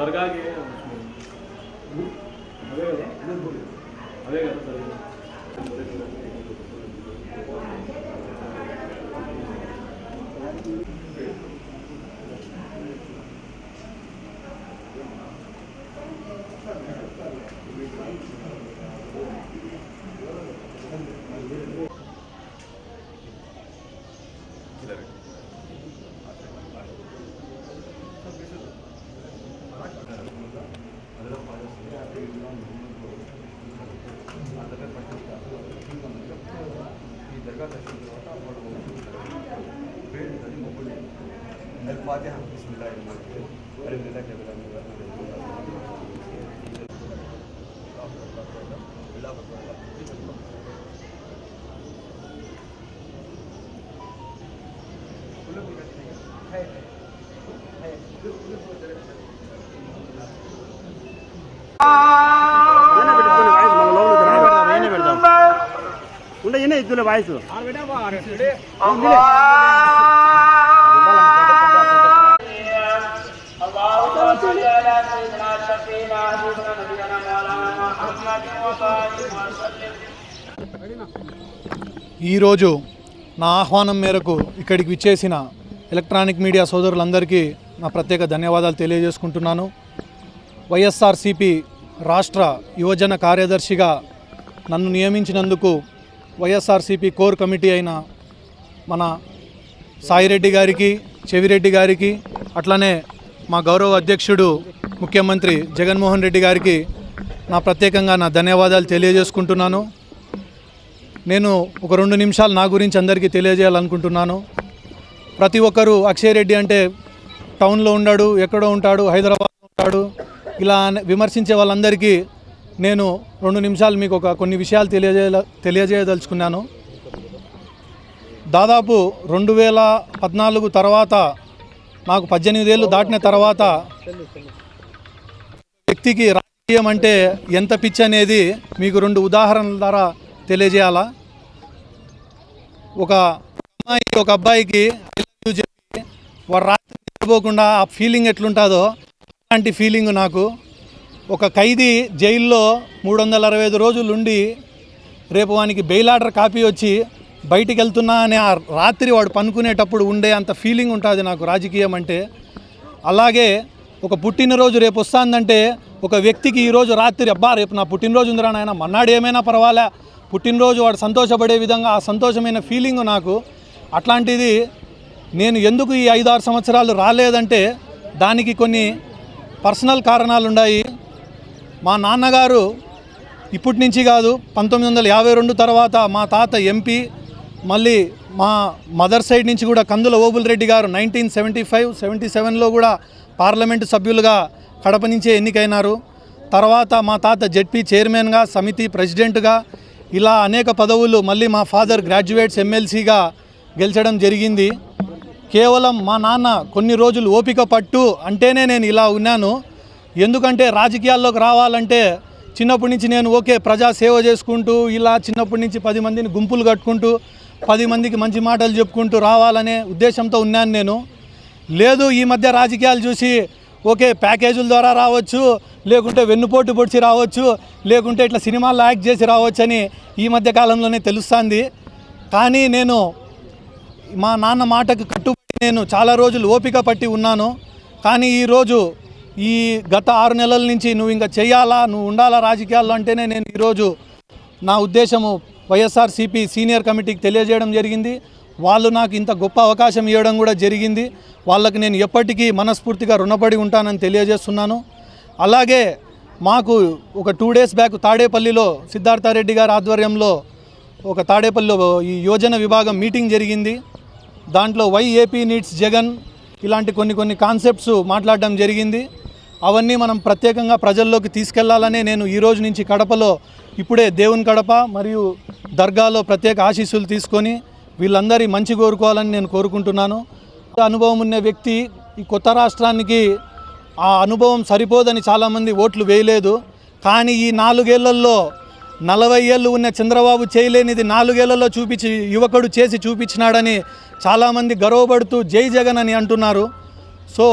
దర్గాకి అదే కదా అదే కదా దర్గా Thank you. దర్శనం తర్వాత వాళ్ళు వేడి దాన్ని మొక్కుడు అది పాతే బిస్మిల్లా ఇవ్వండి మరి మిగతా కేవలం Hey, hey, hey, hey, ఇద్దరు వాయిస్. ఈరోజు నా ఆహ్వానం మేరకు ఇక్కడికి విచ్చేసిన ఎలక్ట్రానిక్ మీడియా సోదరులందరికీ నా ప్రత్యేక ధన్యవాదాలు తెలియజేసుకుంటున్నాను. వైఎస్ఆర్సిపి రాష్ట్ర యువజన కార్యదర్శిగా నన్ను నియమించినందుకు వైఎస్ఆర్సిపి కోర్ కమిటీ అయిన మన సాయిరెడ్డి గారికి చెవిరెడ్డి గారికి అట్లనే మా గౌరవ అధ్యక్షుడు ముఖ్యమంత్రి జగన్మోహన్ రెడ్డి గారికి నా ప్రత్యేకంగా నా ధన్యవాదాలు తెలియజేసుకుంటున్నాను. నేను ఒక రెండు నిమిషాలు నా గురించి అందరికీ తెలియజేయాలనుకుంటున్నాను. ప్రతి ఒక్కరూ అక్షయ్ రెడ్డి అంటే టౌన్లో ఉన్నాడు ఎక్కడో ఉంటాడు హైదరాబాద్ ఉంటాడు ఇలా విమర్శించే వాళ్ళందరికీ నేను రెండు నిమిషాలు మీకు ఒక కొన్ని విషయాలు తెలియజేయ తెలియజేయదలుచుకున్నాను. దాదాపు రెండు వేల పద్నాలుగు తర్వాత నాకు పద్దెనిమిది ఏళ్ళు దాటిన తర్వాత వ్యక్తికి రాజకీయం అంటే ఎంత పిచ్చి అనేది మీకు రెండు ఉదాహరణల ద్వారా తెలియజేయాలా? ఒక అమ్మాయి ఒక అబ్బాయికి చెప్పి వాడు రాత్రి నిద్రపోకుండా ఆ ఫీలింగ్ ఎట్లుంటుందో అలాంటి ఫీలింగ్ నాకు. ఒక ఖైదీ జైల్లో మూడు వందల అరవై ఐదు రోజులు ఉండి రేపు వానికి బెయిల్ ఆర్డర్ కాపీ వచ్చి బయటికి వెళ్తున్నా అని ఆ రాత్రి వాడు పనుకునేటప్పుడు ఉండే అంత ఫీలింగ్ ఉంటుంది నాకు రాజకీయం అంటే. అలాగే ఒక పుట్టినరోజు రేపు వస్తుందంటే ఒక వ్యక్తికి ఈరోజు రాత్రి అబ్బా రేపు నా పుట్టినరోజు ఉందిరా నాయన మన్నాడు ఏమైనా పర్వాలే. పుట్టినరోజు వాడు సంతోషపడే విధంగా ఆ సంతోషమైన ఫీలింగ్ నాకు. అట్లాంటిది నేను ఎందుకు ఈ ఐదు ఆరు సంవత్సరాలు రాలేదంటే దానికి కొన్ని పర్సనల్ కారణాలు ఉన్నాయి మా నాన్నగారు ఇప్పటి నుంచి కాదు పంతొమ్మిది వందల యాభై రెండు తర్వాత మా తాత ఎంపీ మళ్ళీ మా మదర్ సైడ్ నుంచి కూడా కందుల ఓబుల్ రెడ్డి గారు నైన్టీన్ సెవెంటీ ఫైవ్ సెవెంటీ సెవెన్లో కూడా పార్లమెంటు సభ్యులుగా కడప నుంచే ఎన్నికైనారు. తర్వాత మా తాత జెడ్పీ చైర్మన్గా సమితి ప్రెసిడెంట్గా ఇలా అనేక పదవులు మళ్ళీ మా ఫాదర్ గ్రాడ్యుయేట్స్ ఎమ్మెల్సీగా గెలిచడం జరిగింది. కేవలం మా నాన్న కొన్ని రోజులు ఓపిక పట్టు అంటేనే నేను ఇలా ఉన్నాను. ఎందుకంటే రాజకీయాల్లోకి రావాలంటే చిన్నప్పటి నుంచి నేను ఓకే ప్రజా సేవ చేసుకుంటూ ఇలా చిన్నప్పటి నుంచి పది మందిని గుంపులు కట్టుకుంటూ పది మందికి మంచి మాటలు చెప్పుకుంటూ రావాలనే ఉద్దేశంతో ఉన్నాను నేను. లేదు ఈ మధ్య రాజకీయాలు చూసి ఓకే ప్యాకేజీల ద్వారా రావచ్చు లేకుంటే వెన్నుపోటు పొడిచి రావచ్చు లేకుంటే ఇట్లా సినిమాల్లో యాక్ట్ చేసి రావచ్చు అని ఈ మధ్య కాలంలోనే తెలుస్తుంది. కానీ నేను మా నాన్న మాటకు కట్టుబడి నేను చాలా రోజులు ఓపిక పట్టి ఉన్నాను. కానీ ఈరోజు ఈ గత ఆరు నెలల నుంచి నువ్వు ఇంకా చేయాలా? నువ్వు ఉండాలా రాజకీయాల్లో అంటేనే నేను ఈరోజు నా ఉద్దేశము వైఎస్ఆర్సీపీ సీనియర్ కమిటీకి తెలియజేయడం జరిగింది. వాళ్ళు నాకు ఇంత గొప్ప అవకాశం ఇవ్వడం కూడా జరిగింది. వాళ్ళకి నేను ఎప్పటికీ మనస్ఫూర్తిగా రుణపడి ఉంటానని తెలియజేస్తున్నాను. అలాగే మాకు ఒక టూ డేస్ బ్యాక్ తాడేపల్లిలో సిద్ధార్థారెడ్డి గారి ఆధ్వర్యంలో ఒక తాడేపల్లిలో ఈ యోజన విభాగం మీటింగ్ జరిగింది. దాంట్లో వై ఏపీ నీడ్స్ జగన్ ఇలాంటి కొన్ని కొన్ని కాన్సెప్ట్స్ మాట్లాడడం జరిగింది. అవన్నీ మనం ప్రత్యేకంగా ప్రజల్లోకి తీసుకెళ్ళాలనే నేను ఈ రోజు నుంచి కడపలో ఇప్పుడే దేవుని కడప మరియు దర్గాలో ప్రత్యేక ఆశీస్సులు తీసుకొని వీళ్ళందరి మంచి కోరుకోవాలని నేను కోరుకుంటున్నాను. అనుభవం ఉన్న వ్యక్తి ఈ కొత్త రాష్ట్రానికి ఆ అనుభవం సరిపోదని చాలామంది ఓట్లు వేయలేదు. కానీ ఈ నాలుగేళ్ళలో నలభై ఏళ్ళు ఉన్న చంద్రబాబు చేయలేనిది నాలుగేళ్ళలో చూపించి యువకుడు చేసి చూపించినాడని చాలామంది గర్వపడుతూ జై జగన్ అని అంటున్నారు. సో